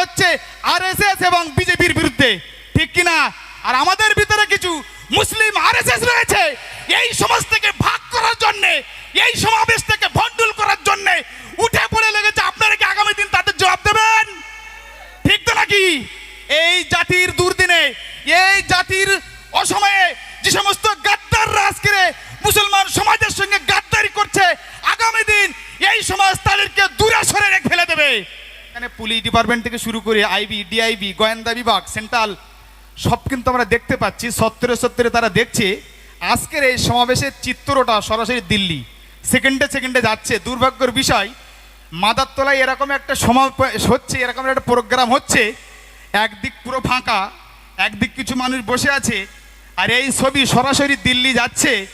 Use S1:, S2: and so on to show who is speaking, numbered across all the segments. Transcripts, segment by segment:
S1: হচ্ছে আরএসএস এবং বিজেপির বিরুদ্ধে। ঠিক কিনা? আর আমাদের ভিতরে কিছু মুসলিম আর এস এস রয়েছে। এই সমাজ থেকে ভাগ করার জন্যে, এই সমাবেশ থেকে পুলিশ ডিপার্টমেন্ট থেকে শুরু করে আইবি, ডিআইবি, গোয়েন্দা বিভাগ, সেন্ট্রাল, সব কিন্তু আমরা দেখতে পাচ্ছি। সত্তরে সত্তরে তারা দেখছে। আজকের এই সমাবেশের চিত্রটা সরাসরি দিল্লি। সেকেন্ডে সেকেন্ডে যাচ্ছে। দুর্ভাগ্যের বিষয়, মাদারতলায় এরকম একটা সমাবেশ হচ্ছে, এরকম একটা প্রোগ্রাম হচ্ছে। একদিক পুরো ফাঁকা, একদিক কিছু মানুষ বসে আছে। আর এই ছবি সরাসরি দিল্লি যাচ্ছে।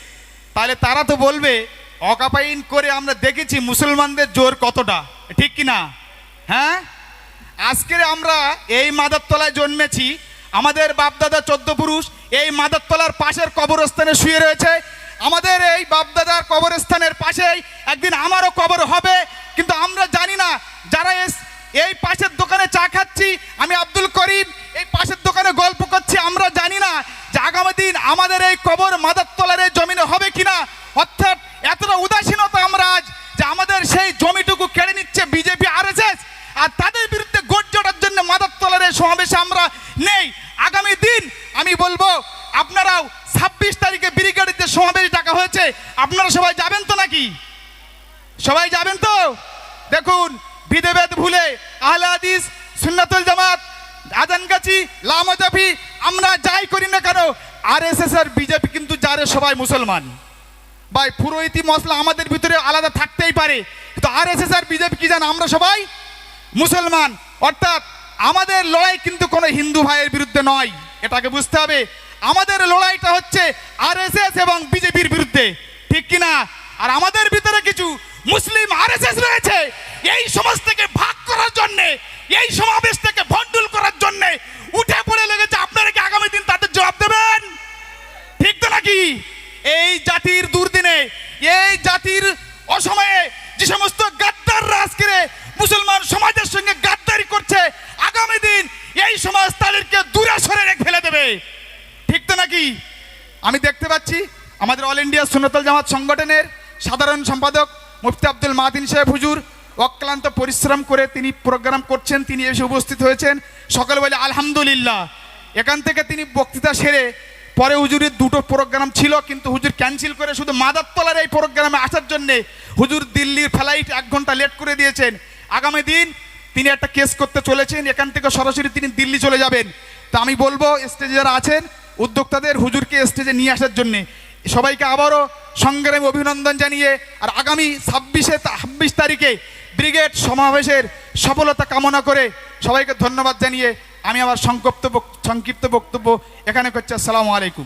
S1: তাহলে তারা তো বলবে, অকাপাইন করে আমরা দেখেছি মুসলমানদের জোর কতটা। ঠিক কি না? হ্যাঁ? আজকের আমরা এই মাদারতলায় জন্মেছি। আমাদের বাপদাদা চোদ্দ পুরুষ এই মাদারতলার পাশের কবরস্থানে শুয়ে রয়েছে। আমাদের এই বাপদাদার কবরস্থানের পাশেই একদিন আমারও কবর হবে, কিন্তু আমরা জানি না যারা এই পাশের দোকানে চা খাচ্ছি, আমি আব্দুল করিম, এই পাশের দোকানে গল্প করছি, আমরা জানি না যে আগামী দিন আমাদের এই কবর মাদারতলার এই জমিনে হবে কিনা অর্থাৎ এতটা উদাসীনতা আমরা আজ যে আমাদের সেই জমিটুকু কেড়ে নিচ্ছে বিজেপি আরএসএস আর তাদের বিরুদ্ধে গোট জোটার জন্য মাদারতলার এই সমাবেশে আমরা নেই আগামী দিন আমি বলব আপনারাও ছাব্বিশ তারিখে ব্রিগেডের যে সমাবেশ ডাকা হয়েছে। আপনারা সবাই যাবেন তো নাকি? সবাই যাবেন তো? দেখুন, বিধেবেদ ভুলে আহলে হাদিস, সুন্নাতুল জামাত আজানগাছি লামাজাফি আমরা যাই করি না কেন? আর এস এস আর বিজেপি কিন্তু যারে সবাই মুসলমান। ভাই, পুরোহিতি মশলা আমাদের ভিতরে আলাদা থাকতেই পারে। কিন্তু আর এস এস আর বিজেপি কি জান, আমরা সবাই মুসলমান। অর্থাৎ আমাদের লড়াই কিন্তু কোনো হিন্দু ভাইয়ের বিরুদ্ধে নয়। এটাকে বুঝতে হবে। আমাদের লড়াইটা হচ্ছে আরএসএস এবং বিজেপির বিরুদ্ধে। ঠিক কিনা? আর আমাদের ভিতরে কিছু মুসলিম আরএসএস রয়েছে। এই সমাজ থেকে ভাগ করার জন্য, এই সমাবেশ থেকে ভণ্ডুল করার জন্য উঠে পড়ে লেগেছে। আপনারা কি আগামী দিন তাদের জবাব দেবেন? ঠিক তো নাকি? এই জাতির দুর্দিনে, এই জাতির অসময়ে যে সমস্ত গাদ্দাররা আজকে মুসলমান সমাজের সঙ্গে গাদ্দারি করছে, আগামী দিন এই সমাজ তাদেরকে দূরে সরে ফেলে দেবে। ঠিক নাকি? আমি দেখতে পাচ্ছি আমাদের অল ইন্ডিয়া সুন্নতল জামাত সংগঠনের সাধারণ সম্পাদক মুফতি আব্দুল মাদিন সাহেব হুজুর। অক্লান্ত পরিশ্রম করে তিনি প্রোগ্রাম করছেন, তিনি এসে উপস্থিত হয়েছেন। সকলে বলে, আলহামদুলিল্লাহ। এখান থেকে তিনি বক্তৃতা সেরে পরে হুজুরের দুটো প্রোগ্রাম ছিল, কিন্তু হুজুর ক্যান্সেল করে শুধু মাদারতলার এই প্রোগ্রামে আসার জন্য হুজুর দিল্লির ফ্লাইট এক ঘণ্টা লেট করে দিয়েছেন। আগামী দিন তিনি একটা কেস করতে চলেছেন, এখান থেকে সরাসরি তিনি দিল্লি চলে যাবেন। তা আমি বলব, স্টেজে যারা আছেন উদ্যোক্তাদের হুজুরকে স্টেজে নিয়ে আসার জন্যে সবাইকে আবারও সংগ্রামী অভিনন্দন জানিয়ে আর আগামী ছাব্বিশে ছাব্বিশ তারিখে ব্রিগেড সমাবেশের সফলতা কামনা করে সবাইকে ধন্যবাদ জানিয়ে আমি আমার সংক্ষিপ্ত সংক্ষিপ্ত বক্তব্য এখানে করছি। আসসালামু আলাইকুম।